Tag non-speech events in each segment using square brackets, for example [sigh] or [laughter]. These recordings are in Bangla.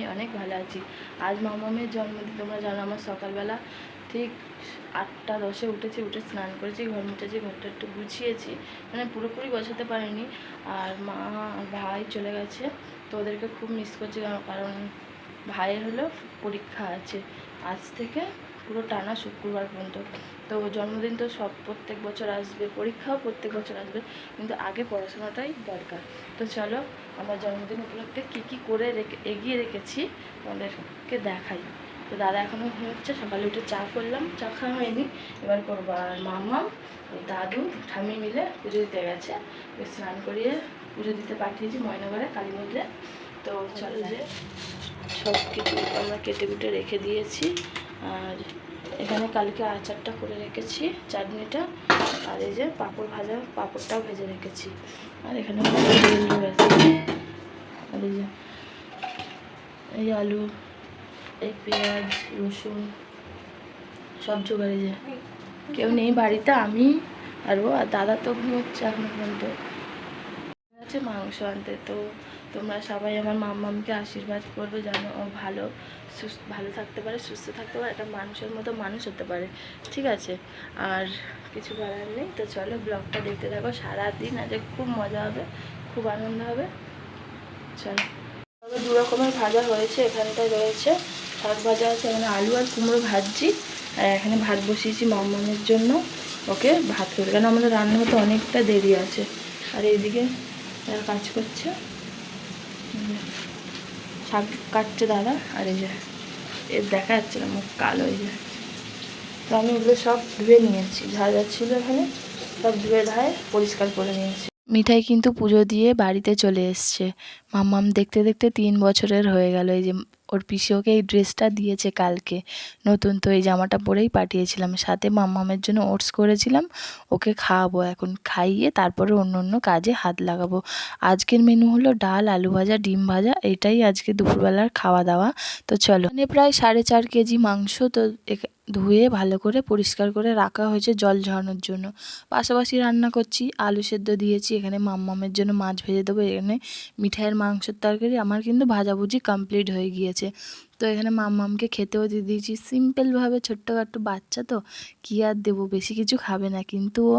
আমি অনেক ভালো আছি। আজ মামামের জন্মদিন, তোমরা জানো আমার সকালবেলা ঠিক আটটা দশে উঠেছি, উঠে স্নান করেছি, ঘর মুছেছি, ঘরটা একটু গুছিয়েছি মানে পুরোপুরি গোছাতে পারিনি। আর মা আর ভাই চলে গেছে, তো ওদেরকে খুব মিস করছি, কারণ ভাইয়ের হলো পরীক্ষা আছে। আজ থেকে পুরো টানা শুক্রবার পর্যন্ত। তো জন্মদিন তো সব প্রত্যেক বছর আসবে, পরীক্ষাও প্রত্যেক বছর আসবে, কিন্তু আগে পড়াশোনাটাই দরকার। তো চলো, আমার জন্মদিন উপলক্ষে কী কী করে রেখে, এগিয়ে রেখেছি তোমাদেরকে দেখাই। তো দাদা এখনও ঘুমোচ্ছে, সকালে উঠে চা করলাম, চা খাওয়া হয়নি। এবার করব আর মামা, দাদু ঠামি মিলে পুজো দিতে গেছে। স্নান করিয়ে পুজো দিতে পাঠিয়েছি ময়নগরে কালী মন্দিরে তো চলো যে সব কিছু আমরা কেটে কুটে রেখে দিয়েছি। আর এখানে কালকে আচারটা করে রেখেছি চাটনিটা। আর এই যে পাঁপড় ভাজা পাঁপড়টাও ভেজে রেখেছি। আর এখানে রয়েছে। আর এই যে এই আলু এই পেঁয়াজ রসুন সব জোগাড়ে যে। কেউ নেই বাড়িতে আমি আর ও আর দাদা তো ঘুমোচ্ছে এখনও পর্যন্ত। আছে মাংস আনতে। তো তোমরা সবাই আমার মাম্মামকে আশীর্বাদ করবে যেন ও ভালো, সুস্থ, ভালো থাকতে পারে, সুস্থ থাকতে পারে, একটা মানুষের মতো মানুষ হতে পারে। ঠিক আছে? আর কিছু বলার নেই? তো চলো ব্লগটা দেখতে থাকো। সারাদিন আজ খুব মজা হবে, খুব আনন্দ হবে। চলো। দু রকমের ভাজা হয়েছে, এখানটায় রয়েছে শাক ভাজা আছে, এখানে আলু আর কুমড়ো ভাজছি, আর এখানে ভাত বসিয়েছি মাম্মামের জন্য। ওকে ভাত করবে, কেন আমাদের রান্না হতে অনেকটা দেরি আছে। আর এইদিকে এরা কাজ করছে। শাক কাটছে দাদা, আর এই যে এর দেখা যাচ্ছে না, মুখ কালো এই যে তো আমি ওগুলো সব ধুয়ে নিয়েছি। যা যা ছিল এখানে সব ধুয়ে ধায় পরিষ্কার করে নিয়েছি। মিঠাই কিন্তু পুজো দিয়ে বাড়িতে চলে এসছে। মাম্মাম দেখতে দেখতে তিন বছরের হয়ে গেল। এই যে ওর পিসি ওকে এই ড্রেসটা দিয়েছে কালকে। নতুন তো এই জামাটা পরেই পাঠিয়েছিলাম। সাথে মাম্মামের জন্য ওটস করেছিলাম। ওকে খাওয়াবো এখন। খাইয়ে তারপরে অন্য অন্য কাজে হাত লাগাবো। আজকের মেনু হলো ডাল, আলু ভাজা, ডিম ভাজা। এটাই আজকে দুপুরবেলার খাওয়া দাওয়া। তো চলো মানে প্রায় সাড়ে চার কেজি মাংস। তো ধুয়ে ভালো করে পরিষ্কার করে রাখা হয়েছে জল ঝরানোর জন্য। পাশাপাশি রান্না করছি, আলু সেদ্ধ দিয়েছি, এখানে মাম্মামের জন্য মাছ ভেজে দেবো, এখানে মিঠাইয়ের মাংসের তরকারি, আমার কিন্তু ভাজাভুজি কমপ্লিট হয়ে গিয়েছে। তো এখানে মাম্মামকে খেতেও দিয়ে দিয়েছি। সিম্পলভাবে ছোট্টখাট্টো বাচ্চা তো, কী আর দেবো? বেশি কিছু খাবে না, কিন্তু ও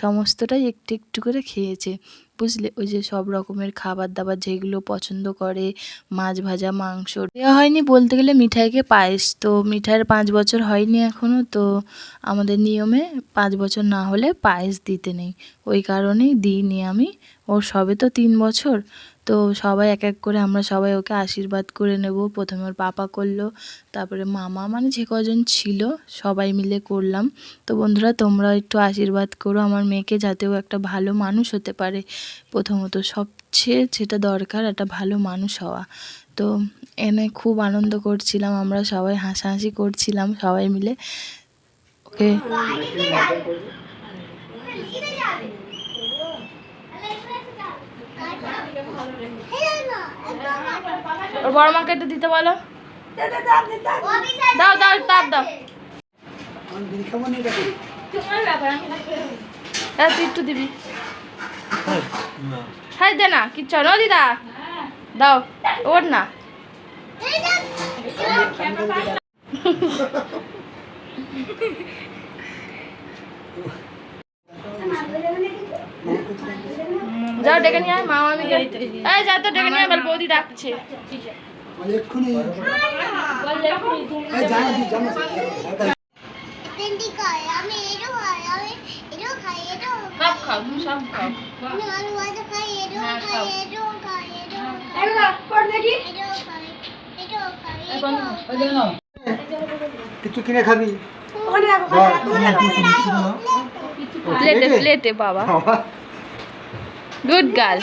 সমস্তটাই একটু একটু করে খেয়েছে। বুঝলে? ওই যে সব রকমের খাবার দাবার যেগুলো পছন্দ করে, মাছ ভাজা, মাংস। দেওয়া হয়নি বলতে গেলে মিঠাইকে পায়েস। তো মিঠাইয়ের পাঁচ বছর হয়নি এখনও তো আমাদের নিয়মে পাঁচ বছর না হলে পায়েস দিতে নেই। ওই কারণেই দিইনি আমি ওর সবে তো তিন বছর, তো সবাই এক এক করে আমরা সবাই ওকে আশীর্বাদ করে নেব। প্রথমে ওর পাপা করল, তারপরে মামা মানে যে কজন ছিল, সবাই মিলে করলাম। তো বন্ধুরা, তোমরা একটু আশীর্বাদ করো আমার মেয়েকে, যাতে ও একটা ভালো মানুষ হতে পারে। প্রথমত সবচেয়ে যেটা দরকার, একটা ভালো মানুষ হওয়া। তো এনে খুব আনন্দ করছিলাম, আমরা সবাই হাসাহাসি করছিলাম সবাই মিলে। ওকে। ওর বড় মাকে একটু দিতে বলো। দাও দাও তার দাও। হ্যাঁ তুই একটু দিবি। হ্যাঁ দে না কিচ্ছু না। দিদা। দাও ওর না। [laughs] [laughs] যাও ডেকে নিয়ে আয় মা আমি এই যা তো ডেকে নিয়ে আয় বৌদি ডাকছে। কিছু কিনে খাবি? প্লেটে প্লেটে বাবা। Good girl.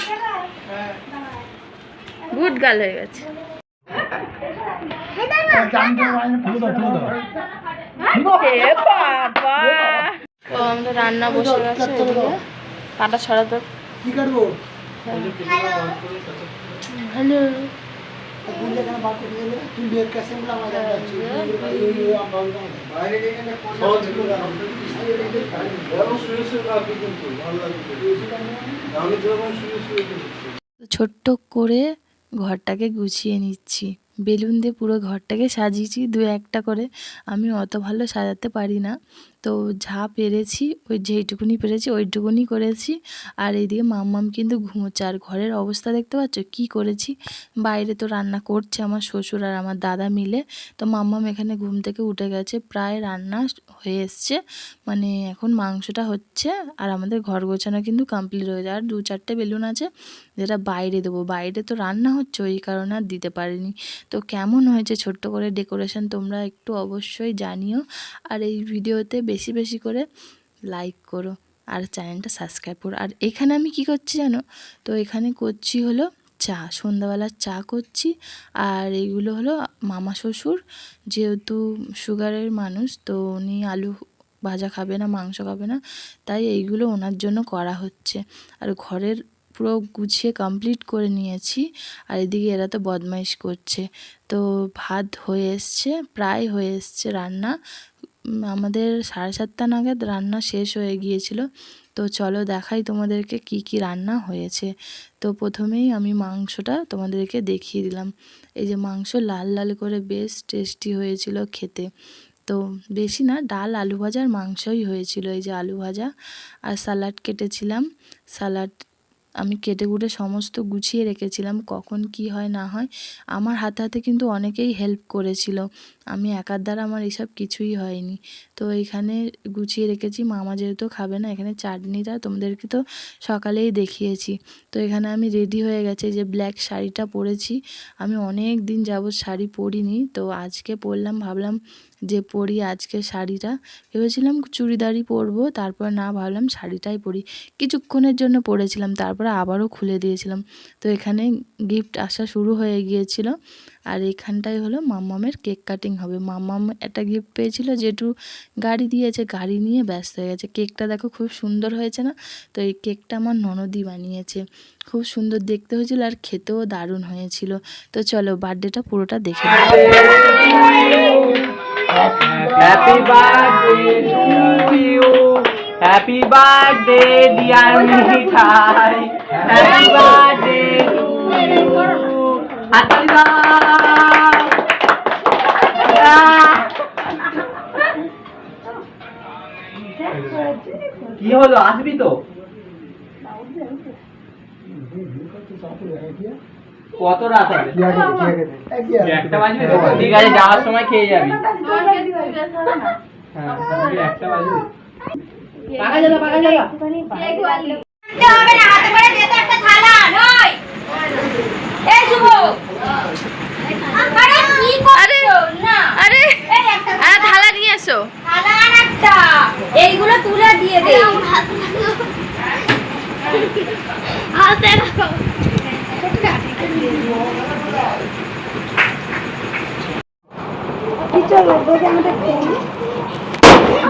গুড গার্ল হয়ে গেছে। আমাদের রান্না বসে গেছে কাটা ছড়াতে করব হ্যালো। ছোট্ট করে ঘরটাকে গুছিয়ে নিচ্ছি। বেলুন দিয়ে পুরো ঘরটাকে সাজিয়েছি দু একটা করে। আমি অত ভালো সাজাতে পারি না। তো যা পেরেছি, ওই যেইটুকুনি পেরেছি, ওইটুকুনি করেছি। আর এইদিকে মাম্মাম কিন্তু ঘুমোচ্ছে। আর ঘরের অবস্থা দেখতে পাচ্ছ? কি করেছি? বাইরে তো রান্না করছে আমার শ্বশুর আর আমার দাদা মিলে। তো মাম্মাম এখানে ঘুম থেকে উঠে গেছে। প্রায় রান্না হয়ে এসছে। মানে এখন মাংসটা হচ্ছে আর আমাদের ঘর গোছানো কিন্তু কমপ্লিট হয়ে যায়। আর দু চারটে বেলুন আছে যেটা বাইরে দেবো। বাইরে তো রান্না হচ্ছে, ওই কারণে আর দিতে পারিনি। তো কেমন হয়েছে ছোট্ট করে ডেকোরেশন তোমরা একটু অবশ্যই জানিও। আর এই ভিডিওতে বেশি বেশি করে লাইক করো আর চ্যানেলটা সাবস্ক্রাইব করো। আর এখানে আমি কি করছি জানো? তো এখানে করছি হলো চা, সন্ধ্যাবেলা চা করছি। আর এইগুলো হলো মামা শ্বশুর যেহেতু সুগারের মানুষ, তো উনি আলু ভাজা খাবে না, মাংস খাবে না, তাই এইগুলো ওনার জন্য করা হচ্ছে। আর ঘরের পুরো গুছিয়ে কমপ্লিট করে নিয়েছি। আর এদিকে এরা তো বদমাইশ করছে। তো ভাত হয়ে এসছে, প্রায় হয়ে এসছে রান্না। আমাদের সাড়ে সাতটা নাগাদ রান্না শেষ হয়ে গিয়েছিল। তো চলো দেখাই তোমাদেরকে কি কি রান্না হয়েছে। তো প্রথমেই আমি মাংসটা তোমাদেরকে দেখিয়ে দিলাম। এই যে মাংস লাল লাল করে বেশ টেস্টি হয়েছিল খেতে। তো বেশি না, ডাল, আলু ভাজার মাংসই হয়েছিল। এই যে আলু ভাজা আর স্যালাড কেটেছিলাম। স্যালাড আমি কেটে কুটে সমস্ত গুছিয়ে রেখেছিলাম, কখন কি হয় না হয়। আমার হাতে হাতে কিন্তু অনেকেই হেল্প করেছিল। আমি একার দ্বারা আমার এইসব কিছুই হয়নি। তো এখানে গুছিয়ে রেখেছি, মামা যেহেতু খাবে না, এখানে চাটনিটা তোমাদেরকে তো সকালেই দেখিয়েছি। তো এখানে আমি রেডি হয়ে গেছে যে ব্ল্যাক শাড়িটা পরেছি। আমি অনেক দিন যাবৎ শাড়ি পরিনি, তো আজকে পরলাম, ভাবলাম যে পরি আজকে শাড়িটা, ভেবেছিলাম চুড়িদারই পরবো, তারপর না ভাবলাম শাড়িটাই পরি। কিছুক্ষণের জন্য পরেছিলাম, তারপরে আবারও খুলে দিয়েছিলাম। তো এখানে গিফট আসা শুরু হয়ে গিয়েছিল। আর এখানটায় হলো মাম্মামের কেক কাটিং হবে। মাম্মাম একটা গিফট পেয়েছিল যেটু গাড়ি দিয়েছে, গাড়ি নিয়ে ব্যস্ত হয়ে গেছে। কেকটা দেখো খুব সুন্দর হয়েছে না? তো এই কেকটা আমার ননদি বানিয়েছে। খুব সুন্দর দেখতে হয়েছিল আর খেতেও দারুণ হয়েছিল। তো চলো বার্থডেটা পুরোটা দেখে। Happy birthday to you. Happy birthday, dear Mithai. Happy birthday to you. হাততালি কি হলো আসবি তো কত রাত হবে? একটা বাজবে ঠিক আছে যাওয়ার সময় খেয়ে যাবি। হ্যাঁ একটা বাজবে পাকা যাবে পাকা যাবে হবে না হাতে করে যেতে একটা থালা নয়। এই শুভ। আরে কি করছ? না। আরে আরে থালা। নিয়ে এসো। থালা আর একটা। এইগুলো তুলে দিয়ে দে। হাতে রাখো।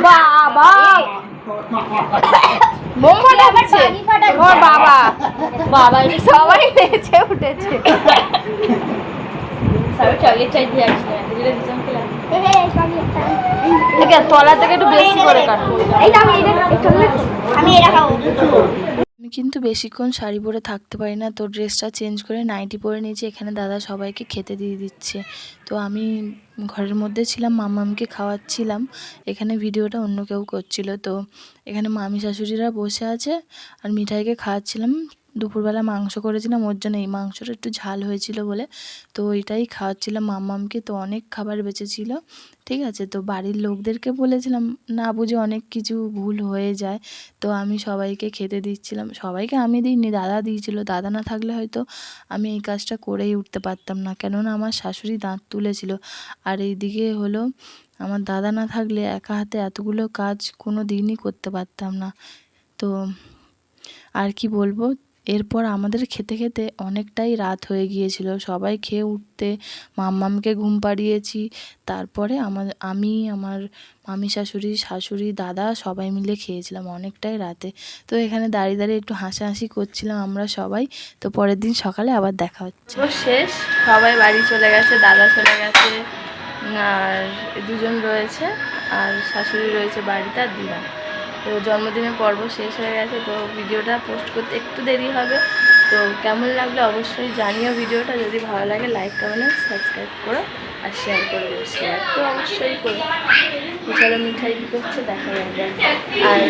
বাবা! মোম ফাটাচ্ছে ও বাবা। বাবা সবাই নেচে উঠেছে। সবাই চকলেট চাইতে যাচ্ছে দিলে দিশাম খেলাম। ঠিক তলা থেকে একটু বেশি করে কাটবো আমি আমি এটা খাব। কিন্তু বেশিক্ষণ শাড়ি পরে থাকতে পারি না। তো ড্রেসটা চেঞ্জ করে নাইটি পরে নিয়েছি। এখানে দাদা সবাইকে খেতে দিয়ে দিচ্ছে। তো আমি ঘরের মধ্যে ছিলাম, মামামকে খাওয়াচ্ছিলাম। এখানে ভিডিওটা অন্য কেউ করছিল। তো এখানে মামি শাশুড়িরা বসে আছে আর মিঠাইকে খাওয়াচ্ছিলাম। দুপুরবেলা মাংস করেছিলাম, ওর জন্য এই মাংসটা একটু ঝাল হয়েছিল বলে। তো ওইটাই খাওয়াচ্ছিলাম মামামকে তো অনেক খাবার বেঁচেছিল, ঠিক আছে? তো বাড়ির লোকদেরকে বলেছিলাম, না বুঝে অনেক কিছু ভুল হয়ে যায়। তো আমি সবাইকে খেতে দিচ্ছিলাম। সবাইকে আমি দিইনি, দাদা দিয়েছিল। দাদা না থাকলে হয়তো আমি এই কাজটা করেই উঠতে পারতাম না। কেননা আমার শাশুড়ি দাঁত তুলেছিল। আর এইদিকে হলো, আমার দাদা না থাকলে একা হাতে এতগুলো কাজ কোনো দিনই করতে পারতাম না। তো আর কি বলব? এরপর আমাদের খেতে খেতে অনেকটাই রাত হয়ে গিয়েছিল। সবাই খেয়ে উঠতে মাম্মামকে ঘুম পাড়িয়েছি। তারপরে আমার আমি, আমার মামি শাশুড়ি শাশুড়ি, দাদা সবাই মিলে খেয়েছিলাম অনেকটাই রাতে। তো এখানে দাঁড়িয়ে দাঁড়িয়ে একটু হাসাহাসি করছিলাম আমরা সবাই। তো পরের দিন সকালে আবার দেখা হচ্ছে। শেষ। সবাই বাড়ি চলে গেছে, দাদা চলে গেছে আর দুজন রয়েছে। আর শাশুড়ি রয়েছে বাড়িতে আর দিদা। তো জন্মদিনের পর্ব শেষ হয়ে গেছে, তো ভিডিওটা পোস্ট করতে একটু দেরি হবে। তো কেমন লাগলে অবশ্যই জানিও ভিডিওটা, যদি ভালো লাগে লাইক কমেন্ট সাবস্ক্রাইব করো আর শেয়ার করে দেবো শেয়ার তো অবশ্যই করো। চলো মিঠাই কী করছে দেখা যাবে আর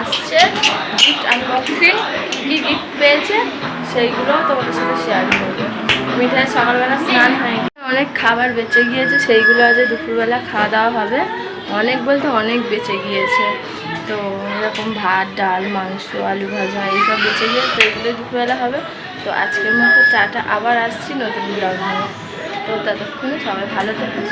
আসছে গিফট আনবক্সিং কী গিফট পেয়েছে সেইগুলো তোমাদের সাথে শেয়ার করব। মিঠাই সকালবেলা স্নান হয়নি। অনেক খাবার বেঁচে গিয়েছে, সেইগুলো আজ দুপুরবেলা খাওয়া দাওয়া হবে। অনেক বলতে অনেক বেঁচে গিয়েছে। তো এরকম ভাত, ডাল, মাংস, আলু ভাজা, এইসব বেঁচে গিয়ে তো এগুলো দুপুরবেলা হবে তো আজকের মতো চাটা আবার আসছি নতুন ব্লগ তো ততক্ষণে সবাই ভালো থাকুন।